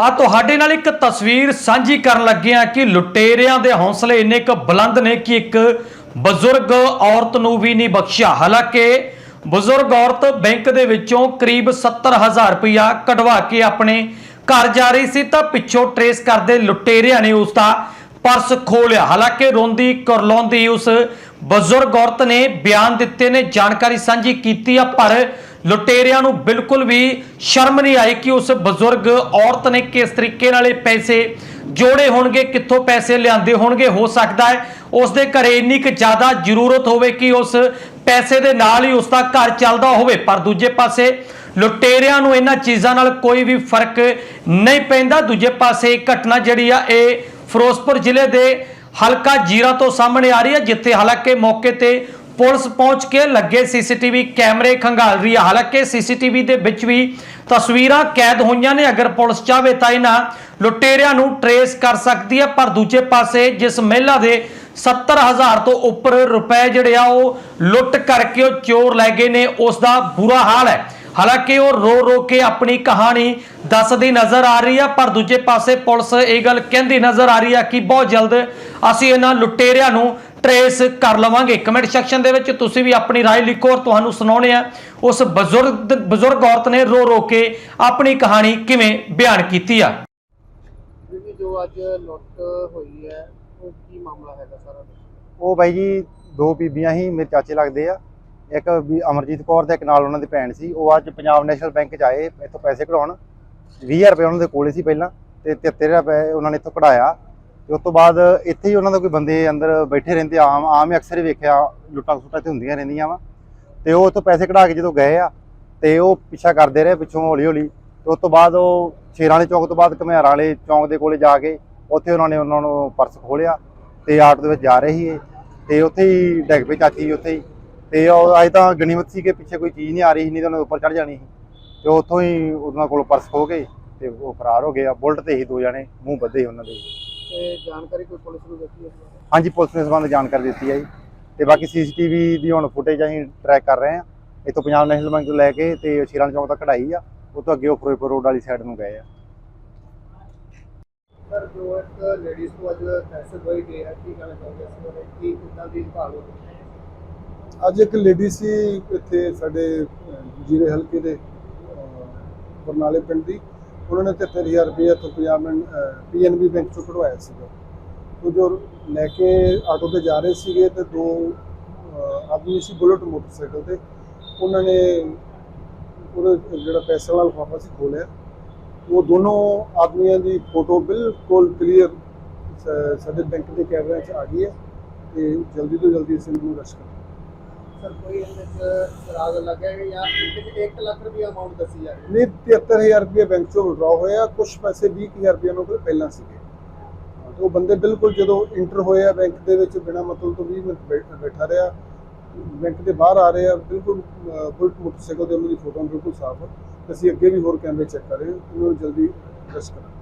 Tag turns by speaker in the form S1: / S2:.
S1: ਆ ਤੁਹਾਡੇ ਨਾਲ ਇੱਕ ਤਸਵੀਰ ਸਾਂਝੀ ਕਰਨ ਲੱਗੇ ਆ ਕਿ ਲੁਟੇਰਿਆਂ ਦੇ ਹੌਸਲੇ ਇੰਨੇ ਕੁ ਬੁਲੰਦ ਨੇ ਕਿ ਇੱਕ ਬਜ਼ੁਰਗ ਔਰਤ ਨੂੰ ਵੀ ਨਹੀਂ ਬਖਸ਼ਿਆ। ਹਾਲਾਂਕਿ ਬਜ਼ੁਰਗ ਔਰਤ ਬੈਂਕ ਦੇ ਵਿੱਚੋਂ ਕਰੀਬ 70000 ਰੁਪਇਆ ਕਢਵਾ ਕੇ ਆਪਣੇ ਘਰ ਜਾ ਰਹੀ ਸੀ ਤਾਂ ਪਿੱਛੋਂ ਟਰੇਸ ਕਰਦੇ ਲੁਟੇਰਿਆਂ ਨੇ ਉਸ ਦਾ ਪਰਸ ਖੋਹ ਹਾਲਾਂਕਿ ਰੋਂਦੀ ਕਰਲਾਉਂਦੀ ਉਸ ਬਜ਼ੁਰਗ ਔਰਤ ਨੇ ਬਿਆਨ ਦਿੱਤੇ ਨੇ, ਜਾਣਕਾਰੀ ਸਾਂਝੀ ਕੀਤੀ ਆ, ਪਰ ਲੁਟੇਰਿਆਂ ਨੂੰ ਬਿਲਕੁਲ ਵੀ ਸ਼ਰਮ ਨਹੀਂ ਆਈ ਕਿ ਉਸ ਬਜ਼ੁਰਗ ਔਰਤ ਨੇ ਕਿਸ ਤਰੀਕੇ ਨਾਲ ਇਹ ਪੈਸੇ ਜੋੜੇ ਹੋਣਗੇ, ਕਿੱਥੋਂ ਪੈਸੇ ਲਿਆਂਦੇ ਹੋਣਗੇ, ਹੋ ਸਕਦਾ ਹੈ ਉਸ ਦੇ ਘਰੇ ਇੰਨੀ ਕੁ ਜ਼ਿਆਦਾ ਜ਼ਰੂਰਤ ਹੋਵੇ ਕਿ ਉਸ ਪੈਸੇ ਦੇ ਨਾਲ ਹੀ ਉਸ ਦਾ ਘਰ ਚੱਲਦਾ ਹੋਵੇ। ਪਰ ਦੂਜੇ ਪਾਸੇ ਲੁਟੇਰਿਆਂ ਨੂੰ ਇਹਨਾਂ ਚੀਜ਼ਾਂ ਨਾਲ ਕੋਈ ਵੀ ਫ਼ਰਕ ਨਹੀਂ ਪੈਂਦਾ। ਦੂਜੇ ਪਾਸੇ ਇਹ ਘਟਨਾ ਜਿਹੜੀ ਆ, ਇਹ ਫਿਰੋਜ਼ਪੁਰ ਜ਼ਿਲ੍ਹੇ ਦੇ ਹਲਕਾ ਜੀਰਾ ਤੋਂ ਸਾਹਮਣੇ ਆ ਰਹੀ ਹੈ, ਜਿੱਥੇ ਹਾਲਾਂਕਿ ਮੌਕੇ ਤੇ ਪੁਲਿਸ ਪਹੁੰਚ ਕੇ ਲੱਗੇ ਸੀਸੀਟੀਵੀ ਕੈਮਰੇ ਖੰਗਾਲ ਰਹੀ ਹੈ ਹਾਲਾਂਕਿ ਸੀਸੀਟੀਵੀ ਦੇ ਵਿੱਚ ਵੀ ਤਸਵੀਰਾਂ ਕੈਦ ਹੋਈਆਂ ਨੇ। ਅਗਰ ਪੁਲਿਸ ਚਾਹਵੇ ਤਾਂ ਇਹਨਾਂ ਲੁਟੇਰਿਆਂ ਨੂੰ ਟਰੇਸ ਕਰ ਸਕਦੀ ਹੈ। ਪਰ ਦੂਜੇ ਪਾਸੇ ਜਿਸ ਮਹਿਲਾ ਦੇ 70000 ਤੋਂ ਉੱਪਰ ਰੁਪਏ ਜਿਹੜੇ ਆ ਉਹ ਲੁੱਟ ਕਰਕੇ ਉਹ ਚੋਰ ਲੈ ਗਏ ਨੇ, ਉਸ ਦਾ ਬੁਰਾ ਹਾਲ ਹੈ। ਹਾਲਾਂਕਿ ਉਹ ਰੋ ਰੋ ਕੇ ਆਪਣੀ ਕਹਾਣੀ ਦੱਸਦੀ ਨਜ਼ਰ ਆ ਰਹੀ ਆ ਪਰ ਦੂਜੇ ਪਾਸੇ ਪੁਲਿਸ ਇਹ ਗੱਲ ਕਹਿੰਦੀ ਨਜ਼ਰ ਆ ਰਹੀ ਆ ਕਿ ਬਹੁਤ ਜਲਦ ਅਸੀਂ ਇਹਨਾਂ ਲੁਟੇਰਿਆਂ ਨੂੰ ਟਰੇਸ ਕਰ ਲਵਾਂਗੇ ਕਮੈਂਟ ਸੈਕਸ਼ਨ ਦੇ ਵਿੱਚ ਤੁਸੀਂ ਵੀ ਆਪਣੀ رائے ਲਿਖੋ ਔਰ ਤੁਹਾਨੂੰ ਸੁਣਾਉਣੇ ਆ ਉਸ ਬਜ਼ੁਰਗ ਬਜ਼ੁਰਗ ਔਰਤ ਨੇ ਰੋ ਰੋ ਕੇ ਆਪਣੀ ਕਹਾਣੀ ਕਿਵੇਂ ਬਿਆਨ ਕੀਤੀ ਆ
S2: ਜਿਹੜੀ ਜੋ ਅੱਜ ਲੁੱਟ ਹੋਈ ਹੈ ਉਹ ਕੀ ਮਾਮਲਾ ਹੈਗਾ ਸਾਰਾ
S3: ਉਹ ਬਾਈ ਜੀ ਦੋ ਬੀਬੀਆਂ ਹੀ ਮੇਰੇ ਚਾਚੇ ਲੱਗਦੇ ਆ ਇੱਕ ਵੀ ਅਮਰਜੀਤ ਕੌਰ ਤੇ ਇੱਕ ਨਾਲ ਉਹਨਾਂ ਦੀ ਭੈਣ ਸੀ, ਉਹ ਅੱਜ ਪੰਜਾਬ ਨੈਸ਼ਨਲ ਬੈਂਕ 'ਚ ਆਏ, ਇੱਥੋਂ ਪੈਸੇ ਕਢਾਉਣ। 20000 ਰੁਪਏ ਉਹਨਾਂ ਦੇ ਕੋਲੇ ਸੀ ਪਹਿਲਾਂ, ਤੇ 73 ਰੁਪਏ ਉਹਨਾਂ ਨੇ ਇੱਥੋਂ ਕਢਾਇਆ। ਤੇ ਉਸ ਤੋਂ ਬਾਅਦ ਇੱਥੇ ਹੀ ਉਹਨਾਂ ਦਾ ਕੋਈ ਬੰਦੇ ਅੰਦਰ ਬੈਠੇ ਰਹਿੰਦੇ, ਆਮ ਆਮ ਹੀ ਅਕਸਰ ਹੀ ਵੇਖਿਆ, ਲੁੱਟਾਂ ਖਸੁੱਟਾਂ ਤੇ ਹੁੰਦੀਆਂ ਰਹਿੰਦੀਆਂ ਵਾ। ਤੇ ਉਹ ਉੱਥੋਂ ਪੈਸੇ ਕਢਾ ਕੇ ਜਦੋਂ ਗਏ ਆ, ਤੇ ਉਹ ਪਿੱਛਾ ਕਰਦੇ ਰਹੇ, ਪਿੱਛੋਂ ਹੌਲੀ ਹੌਲੀ ਤੇ ਉਸ ਤੋਂ ਬਾਅਦ ਉਹ ਸ਼ੇਰਾਂ ਵਾਲੇ ਚੌਕ ਤੋਂ ਬਾਅਦ ਘਮਿਆਰਾਂ ਵਾਲੇ ਚੌਕ ਦੇ ਕੋਲੇ ਜਾ ਕੇ, ਉੱਥੇ ਉਹਨਾਂ ਨੇ ਉਹਨਾਂ ਨੂੰ ਪਰਸ ਖੋਲਿਆ ਤੇ ਆਟੋ ਦੇ ਵਿੱਚ ਜਾ ਰਹੇ ਸੀ ਇਹ ਤੇ ਉੱਥੇ ਹੀ ਡਿੱਗ ਪਈ ਚਾਚੀ ਉੱਥੇ ਹੀ। ਤੇ ਉਹ ਅੱਜ ਤਾਂ ਗਣੀਮਤ ਸੀ ਕਿ ਪਿੱਛੇ ਕੋਈ ਚੀਜ਼ ਨਹੀਂ ਆ ਰਹੀ ਸੀ ਨਹੀਂ ਤਾਂ ਉਹਨਾਂ ਉੱਪਰ ਚੜ ਜਾਣੀ ਸੀ। ਤੇ ਉੱਥੋਂ ਹੀ ਉਹਨਾਂ ਕੋਲ ਪਰਸ ਖੋ ਗਏ ਤੇ ਉਹ ਫਰਾਰ ਹੋ ਗਏ ਆ। ਬੁਲਟ ਤੇ ਹੀ ਦੋ ਜਣੇ ਮੂੰਹ ਬੱਧੇ ਸੀ ਉਹਨਾਂ ਦੇ।
S2: ਤੇ ਜਾਣਕਾਰੀ ਕੋਈ ਪੁਲਿਸ ਨੂੰ ਦਿੱਤੀ ਹੈ?
S3: ਹਾਂਜੀ ਪੁਲਿਸ ਨੇ ਸੰਬੰਧ ਜਾਣਕਾਰੀ ਦਿੱਤੀ ਹੈ ਜੀ। ਤੇ ਬਾਕੀ ਸੀਸੀਟੀਵੀ ਦੀ ਹੁਣ ਫੁਟੇਜ ਅਸੀਂ ਟਰੈਕ ਕਰ ਰਹੇ ਹਾਂ। ਇੱਥੋਂ ਪੰਜਾਬ ਨੈਸ਼ਨਲ ਬੈਂਕ ਤੋਂ ਲੈ ਕੇ ਤੇ ਸ਼ੀਰਾਂ ਚੌਂਕ ਤੱਕ ਕਢਾਈ ਆ। ਉਹ ਤੋਂ ਅੱਗੇ ਉਹ ਫਿਰੋਜ਼ਪੁਰ ਰੋਡ ਵਾਲੀ ਸਾਈਡ ਨੂੰ ਗਏ ਆ।
S2: ਸਰ ਜੋ ਇੱਕ ਲੇਡੀਜ਼ ਤੋਂ ਅੱਜ ਪੈਸੇ ਹੋਏ ਗਏ ਹੈ ਕੀ ਚਾਹੁੰਦੇ ਇਸ ਬਾਰੇ? ਕੀ ਕਿੱਦਾਂ ਦੀ ਭਾਲ ਹੋ ਹੈ
S4: ਅੱਜ ਇੱਕ ਲੇਡੀ ਸੀ ਇੱਥੇ ਸਾਡੇ ਜੀਰੇ ਹਲਕੇ ਦੇ ਬਰਨਾਲੇ ਪਿੰਡ ਦੀ। ਉਹਨਾਂ ਨੇ 73000 ਰੁਪਏ ਤੋਂ ਪੰਜਾਬ ਪੀਐਨਬੀ ਬੈਂਕ ਚੋਂ ਕਢਵਾਇਆ ਸੀਗਾ। ਉਹ ਜੋ ਲੈ ਕੇ ਆਟੋ ਤੇ ਜਾ ਰਹੇ ਸੀਗੇ ਤੇ ਦੋ ਆਦਮੀ ਸੀ ਬੁਲਟ ਮੋਟਰਸਾਈਕਲ ਤੇ। ਉਹਨਾਂ ਨੇ ਉਹ ਜਿਹੜਾ ਪੈਸੇ ਵਾਲਾ ਲਿਫਾਫਾ ਸੀ ਖੋਲਿਆ ਉਹ ਦੋਨੋਂ ਆਦਮੀਆਂ ਦੀ ਫੋਟੋ ਬਿਲਕੁਲ ਕਲੀਅਰ ਸਾਡੇ ਬੈਂਕ ਦੇ ਕੈਮਰਿਆਂ 'ਚ ਆ ਗਈ ਹੈ ਤੇ ਜਲਦੀ ਤੋਂ ਜਲਦੀ ਅਸੀਂ ਇਹਨੂੰ ਰਸ਼ ਕਰਾਂਗੇ।
S2: ਸਰ, ਕੋਈ ਇਹਦੇ ਲੱਗਿਆ ਹੈ ਜਾਂ ਇਹਦੇ 1 ਲੱਖ ਰੁਪਏ ਅਮਾਉਂਟ ਦੱਸੀ ਜਾ ਰਹੀ
S4: ਨਹੀਂ 73000 ਰੁਪਏ ਬੈਂਕ ਚੋਂ ਵਿਡਰਾ ਹੋਇਆ। ਕੁਝ ਪੈਸੇ 20000 ਰੁਪਏ ਉਹਨਾਂ ਕੋਲ ਪਹਿਲਾਂ ਸੀਗੇ। ਉਹ ਬੰਦੇ ਬਿਲਕੁਲ ਜਦੋਂ ਇੰਟਰ ਹੋਇਆ ਬੈਂਕ ਦੇ ਵਿੱਚ, ਬਿਨਾ ਮਤਲਬ ਤੋਂ 20 ਮਿੰਟ ਬੈਠਾ ਰਿਹਾ। ਬੈਂਕ ਦੇ ਬਾਹਰ ਆ ਰਹੇ ਆ, ਬਿਲਕੁਲ ਬੁਲਟ ਮੋਟਰਸਾਈਕਲ ਦੇ ਉਹਨਾਂ ਦੀ ਫੋਟੋ ਬਿਲਕੁਲ ਸਾਫ਼ ਹੈ ਅਸੀਂ ਅੱਗੇ ਵੀ ਹੋਰ ਕੈਮਰੇ ਚੈੱਕ ਕਰ ਰਹੇ ਹਾਂ। ਉਹਨਾਂ ਨੂੰ ਜਲਦੀ ਅਰੈਸਟ ਕਰਾਂਗੇ।